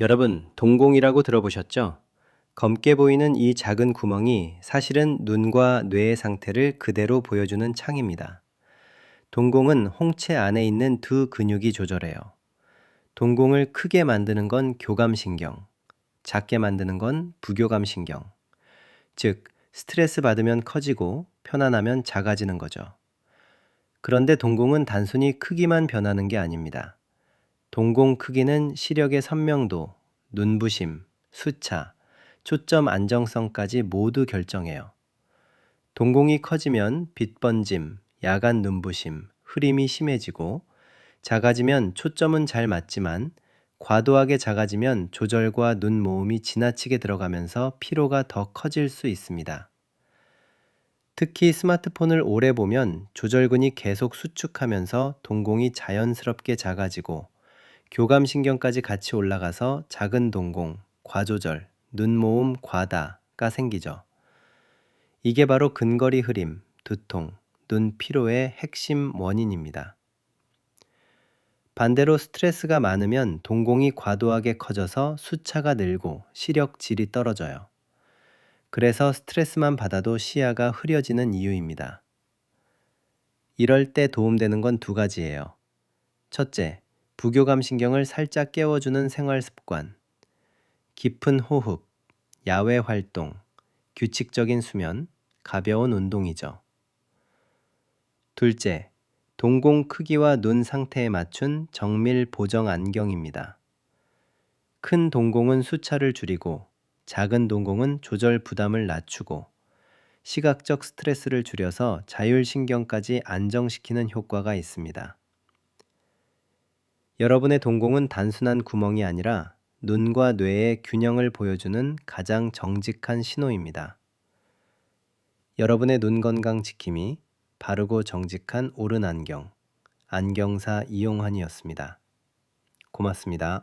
여러분, 동공이라고 들어보셨죠? 검게 보이는 이 작은 구멍이 사실은 눈과 뇌의 상태를 그대로 보여주는 창입니다. 동공은 홍채 안에 있는 두 근육이 조절해요. 동공을 크게 만드는 건 교감신경, 작게 만드는 건 부교감신경. 즉, 스트레스 받으면 커지고 편안하면 작아지는 거죠. 그런데 동공은 단순히 크기만 변하는 게 아닙니다. 동공 크기는 시력의 선명도, 눈부심, 수차, 초점 안정성까지 모두 결정해요. 동공이 커지면 빛 번짐, 야간 눈부심, 흐림이 심해지고 작아지면 초점은 잘 맞지만 과도하게 작아지면 조절과 눈 모음이 지나치게 들어가면서 피로가 더 커질 수 있습니다. 특히 스마트폰을 오래 보면 조절근이 계속 수축하면서 동공이 자연스럽게 작아지고 교감신경까지 같이 올라가서 작은 동공, 과조절, 눈모음 과다가 생기죠. 이게 바로 근거리 흐림, 두통, 눈 피로의 핵심 원인입니다. 반대로 스트레스가 많으면 동공이 과도하게 커져서 수차가 늘고 시력 질이 떨어져요. 그래서 스트레스만 받아도 시야가 흐려지는 이유입니다. 이럴 때 도움되는 건 두 가지예요. 첫째, 부교감 신경을 살짝 깨워주는 생활 습관. 깊은 호흡, 야외 활동, 규칙적인 수면, 가벼운 운동이죠. 둘째, 동공 크기와 눈 상태에 맞춘 정밀 보정 안경입니다. 큰 동공은 수차를 줄이고 작은 동공은 조절 부담을 낮추고 시각적 스트레스를 줄여서 자율신경까지 안정시키는 효과가 있습니다. 여러분의 동공은 단순한 구멍이 아니라 눈과 뇌의 균형을 보여주는 가장 정직한 신호입니다. 여러분의 눈 건강 지킴이 바르고 정직한 옳은 안경 안경사 이용환이었습니다. 고맙습니다.